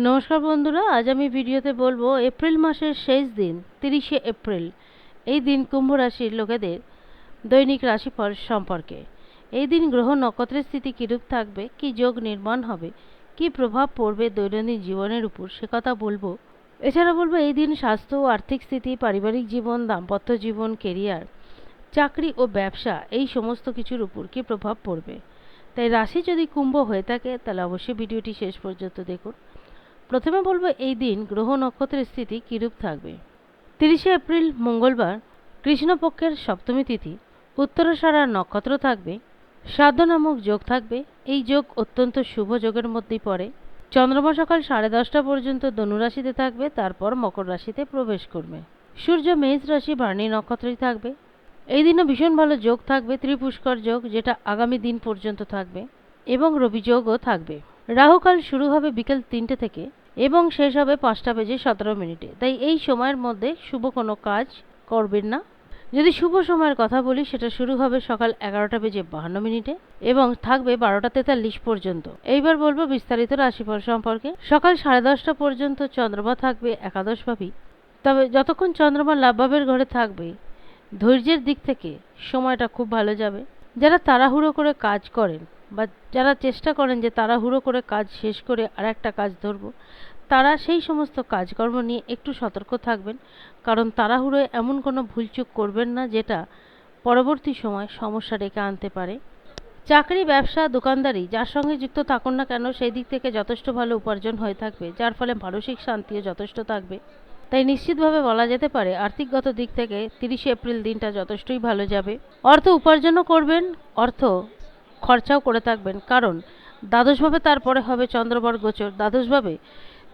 নমস্কার বন্ধুরা, আজ আমি ভিডিওতে বলব এপ্রিল মাসের শেষ দিন, তিরিশে এপ্রিল। এই দিন কুম্ভ রাশির লোকেদের দৈনিক রাশিফল সম্পর্কে। এই দিন গ্রহ নক্ষত্রের স্থিতি কীরূপ থাকবে, কি যোগ নির্মাণ হবে, কি প্রভাব পড়বে দৈনন্দিন জীবনের উপর, সে কথা বলব। এছাড়া বলব এই দিন স্বাস্থ্য ও আর্থিক স্থিতি, পারিবারিক জীবন, দাম্পত্য জীবন, কেরিয়ার, চাকরি ও ব্যবসা, এই সমস্ত কিছুর উপর কি প্রভাব পড়বে। তাই রাশি যদি কুম্ভ হয়ে থাকে, তাহলে অবশ্যই ভিডিওটি শেষ পর্যন্ত দেখুন। প্রথমে বলব এই দিন গ্রহ নক্ষত্রের স্থিতি কীরূপ থাকবে? তিরিশে এপ্রিল, মঙ্গলবার, কৃষ্ণপক্ষের সপ্তমী তিথি উত্তরসারা নক্ষত্র থাকবে শ্রাদ্ধ নামক যোগ থাকবে, এই যোগ অত্যন্ত শুভ যোগের মধ্যেই পড়ে। চন্দ্রমা সকাল সাড়ে দশটা পর্যন্ত ধনুরাশিতে থাকবে, তারপর মকর রাশিতে প্রবেশ করবে। সূর্য, মেষ রাশি বার্ণী নক্ষত্রেই থাকবে। এই দিনও ভীষণ ভালো যোগ থাকবে, ত্রিপুষ্কর যোগ, যেটা আগামী দিন পর্যন্ত থাকবে, এবং রবি যোগও থাকবে। রাহুকাল শুরু হবে বিকেল তিনটে থেকে এবং শেষ হবে পাঁচটা বেজে সতেরো মিনিটে। তাই এই সময়ের মধ্যে শুভ কোনো কাজ করবেন না। যদি শুভ সময়ের কথা বলি, সেটা শুরু হবে সকাল এগারোটা বেজে বাহান্ন মিনিটে এবং থাকবে বারোটা তেতাল্লিশ পর্যন্ত। এইবার বলব বিস্তারিত রাশিফল সম্পর্কে। সকাল সাড়ে দশটা পর্যন্ত চন্দ্রমা থাকবে একাদশভাবী তবে যতক্ষণ চন্দ্রমা লাভভাবের ঘরে থাকবে, ধৈর্যের দিক থেকে সময়টা খুব ভালো যাবে। যারা তাড়াহুড়ো করে কাজ করেন বা যারা চেষ্টা করেন যে তাড়াহুড়ো করে কাজ শেষ করে আর একটা কাজ ধরবো, তারা সেই সমস্ত কাজকর্ম নিয়ে একটু সতর্ক থাকবেন। কারণ তাড়াহুড়োয় এমন কোনো ভুলচুক করবেন না যেটা পরবর্তী সময় সমস্যা ডেকে আনতে পারে। চাকরি, ব্যবসা, দোকানদারি, যার সঙ্গে যুক্ত থাকুন না কেন, সেই দিক থেকে যথেষ্ট ভালো উপার্জন হয়ে থাকবে, যার ফলে মানসিক শান্তিও যথেষ্ট থাকবে। তাই নিশ্চিতভাবে বলা যেতে পারে, আর্থিকগত দিক থেকে তিরিশে এপ্রিল দিনটা যথেষ্টই ভালো যাবে। অর্থ উপার্জনও করবেন, অর্থ খরচাও করে থাকবেন। কারণ দ্বাদশভাবে তারপরে হবে চন্দ্রমার গোচর। দ্বাদশভাবে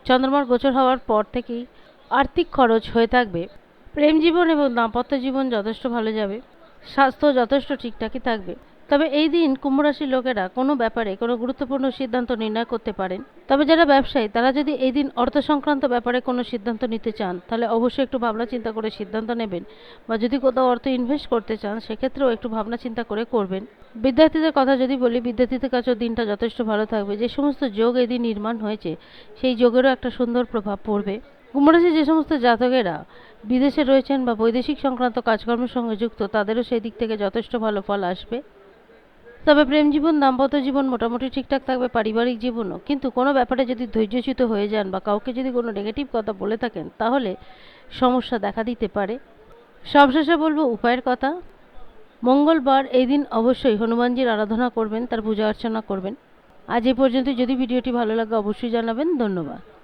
চন্দ্রমার গোচর হওয়ার পর থেকেই আর্থিক খরচ হয়ে থাকবে। প্রেম জীবন এবং দাম্পত্য জীবন যথেষ্ট ভালো যাবে। স্বাস্থ্য যথেষ্ট ঠিকঠাকই থাকবে। তবে এই দিন কুম্ভ রাশির লোকেরা কোনো ব্যাপারে কোনো গুরুত্বপূর্ণ সিদ্ধান্ত নির্ণয় করতে পারেন। তবে যারা ব্যবসায়ী, তারা যদি এই দিন অর্থ সংক্রান্ত ব্যাপারে কোনো সিদ্ধান্ত নিতে চান, তাহলে অবশ্যই একটু ভাবনা চিন্তা করে সিদ্ধান্ত নেবেন। বা যদি কোথাও অর্থ ইনভেস্ট করতে চান, সেক্ষেত্রেও একটু ভাবনা চিন্তা করে করবেন। বিদ্যার্থীদের কথা যদি বলি, বিদ্যার্থীদের কাছেও দিনটা যথেষ্ট ভালো থাকবে। যে সমস্ত যোগ এই দিন নির্মাণ হয়েছে, সেই যোগেরও একটা সুন্দর প্রভাব পড়বে। কুম্ভরাশি যে সমস্ত জাতকেরা বিদেশে রয়েছেন বা বৈদেশিক সংক্রান্ত কাজকর্মের সঙ্গে যুক্ত, তাদেরও সেই দিক থেকে যথেষ্ট ভালো ফল আসবে। তবে প্রেম জীবন, দাম্পত্য জীবন মোটামুটি ঠিকঠাক থাকবে, পারিবারিক জীবনও। কিন্তু কোনো ব্যাপারে যদি ধৈর্যচ্যুত হয়ে যান বা কাউকে যদি কোনো নেগেটিভ কথা বলে থাকেন, তাহলে সমস্যা দেখা দিতে পারে। সবশেষে বলব উপায়ের কথা। মঙ্গলবার এই দিন অবশ্যই হনুমানজির আরাধনা করবেন, তার পূজা অর্চনা করবেন। আজ এই পর্যন্ত যদি ভিডিওটি ভালো লাগে, অবশ্যই জানাবেন। ধন্যবাদ।